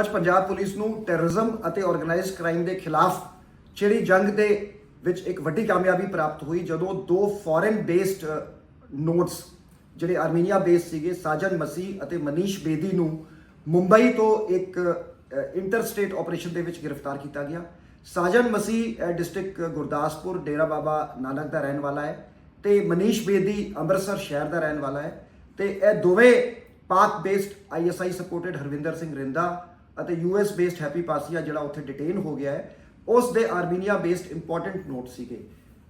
ਅੱਜ ਪੰਜਾਬ ਪੁਲਿਸ ਨੂੰ ਟੈਰਰਿਜ਼ਮ ਅਤੇ ਆਰਗੇਨਾਈਜ਼ਡ ਕ੍ਰਾਈਮ ਦੇ ਖਿਲਾਫ ਜਿਹੜੀ ਜੰਗ ਦੇ ਵਿੱਚ ਇੱਕ ਵੱਡੀ ਕਾਮਯਾਬੀ ਪ੍ਰਾਪਤ ਹੋਈ, ਜਦੋਂ ਦੋ ਫੋਰਨ ਬੇਸਡ ਨੋਟਸ ਜਿਹੜੇ ਆਰਮੀਨੀਆ ਬੇਸ ਸੀਗੇ ਸਾਜਨ ਮਸੀਹ ਅਤੇ ਮਨੀਸ਼ ਬੇਦੀ ਨੂੰ ਮੁੰਬਈ ਤੋਂ ਇੱਕ ਇੰਟਰ ਸਟੇਟ ਆਪਰੇਸ਼ਨ ਦੇ ਵਿੱਚ ਗ੍ਰਿਫਤਾਰ ਕੀਤਾ ਗਿਆ। ਸਾਜਨ ਮਸੀਹ ਡਿਸਟ੍ਰਿਕਟ ਗੁਰਦਾਸਪੁਰ, ਡੇਰਾ ਬਾਬਾ ਨਾਨਕ ਦਾ ਰਹਿਣ ਵਾਲਾ ਹੈ ਤੇ ਮਨੀਸ਼ ਬੇਦੀ ਅੰਮ੍ਰਿਤਸਰ ਸ਼ਹਿਰ ਦਾ ਰਹਿਣ ਵਾਲਾ ਹੈ ਤੇ ਇਹ ਦੋਵੇਂ Pak based ISI supported Harvinder Singh Rinda ਅਤੇ ਯੂਐਸ ਬੇਸਡ ਹੈਪੀ ਪਾਸੀਆ ਜਿਹੜਾ ਉੱਥੇ ਡਿਟੇਨ ਹੋ ਗਿਆ ਹੈ, ਉਸ ਦੇ ਆਰਮੀਨੀਆ ਬੇਸਡ ਇੰਪੋਰਟੈਂਟ ਨੋਟ ਸੀਗੇ।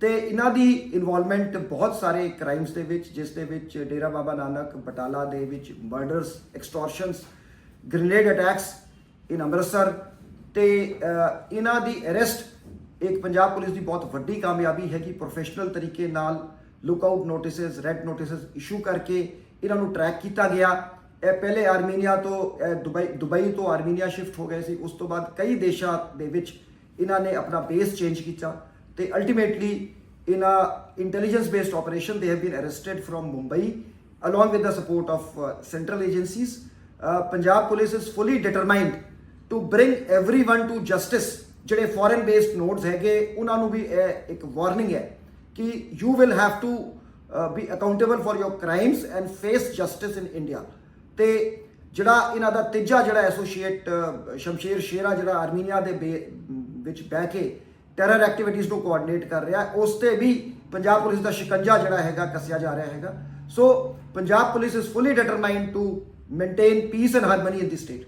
ਤੇ ਇਹਨਾਂ ਦੀ ਇਨਵੋਲਵਮੈਂਟ ਬਹੁਤ ਸਾਰੇ ਕ੍ਰਾਈਮਸ ਦੇ ਵਿੱਚ, ਜਿਸ ਦੇ ਵਿੱਚ ਡੇਰਾ ਬਾਬਾ ਨਾਨਕ, ਬਟਾਲਾ ਦੇ ਵਿੱਚ murders extortions grenade attacks in Amritsar ਤੇ ਇਹਨਾਂ ਦੀ ਅਰੈਸਟ ਇੱਕ ਪੰਜਾਬ ਪੁਲਿਸ ਦੀ ਬਹੁਤ ਵੱਡੀ ਕਾਮਯਾਬੀ ਹੈ ਕਿ ਪ੍ਰੋਫੈਸ਼ਨਲ ਤਰੀਕੇ ਨਾਲ lookout notices red notices issue ਕਰਕੇ ਇਹਨਾਂ ਨੂੰ ਟਰੈਕ ਕੀਤਾ ਗਿਆ। ਇਹ ਪਹਿਲੇ ਆਰਮੀਨੀਆ ਤੋਂ ਇਹ ਦੁਬਈ ਦੁਬਈ ਤੋਂ ਆਰਮੀਨੀਆ ਸ਼ਿਫਟ ਹੋ ਗਏ ਸੀ ਉਸ ਤੋਂ ਬਾਅਦ ਕਈ ਦੇਸ਼ਾਂ ਦੇ ਵਿੱਚ ਇਹਨਾਂ ਨੇ ਆਪਣਾ ਬੇਸ ਚੇਂਜ ਕੀਤਾ ਤੇ ultimately in a intelligence based operation they have been arrested from mumbai along with the support of uh, central agencies uh, punjab police is fully determined to bring everyone to justice ਜਿਹੜੇ foreign based notes ਹੈਗੇ ਉਹਨਾਂ ਨੂੰ ਵੀ ਇਹ ਇੱਕ warning ਹੈ ਕਿ you will have to be accountable for your crimes and face justice in India ਤੇ ਜਿਹੜਾ ਇਹਨਾਂ ਦਾ ਤੀਜਾ ਜਿਹੜਾ ਐਸੋਸੀਏਟ ਸ਼ਮਸ਼ੇਰ ਸ਼ੇਰਾ ਜਿਹੜਾ ਆਰਮੀਨੀਆ ਦੇ ਬੇ- ਵਿੱਚ ਬਹਿ ਕੇ ਟੈਰਰ ਐਕਟੀਵਿਟੀਜ਼ ਨੂੰ ਕੋਆਰਡੀਨੇਟ ਕਰ ਰਿਹਾ, ਉਸ ਤੇ ਵੀ ਪੰਜਾਬ ਪੁਲਿਸ ਦਾ ਸ਼ਿਕੰਜਾ ਜਿਹੜਾ ਹੈਗਾ ਕੱਸਿਆ ਜਾ ਰਿਹਾ ਹੈਗਾ। So Punjab police is fully determined to maintain peace and harmony in the state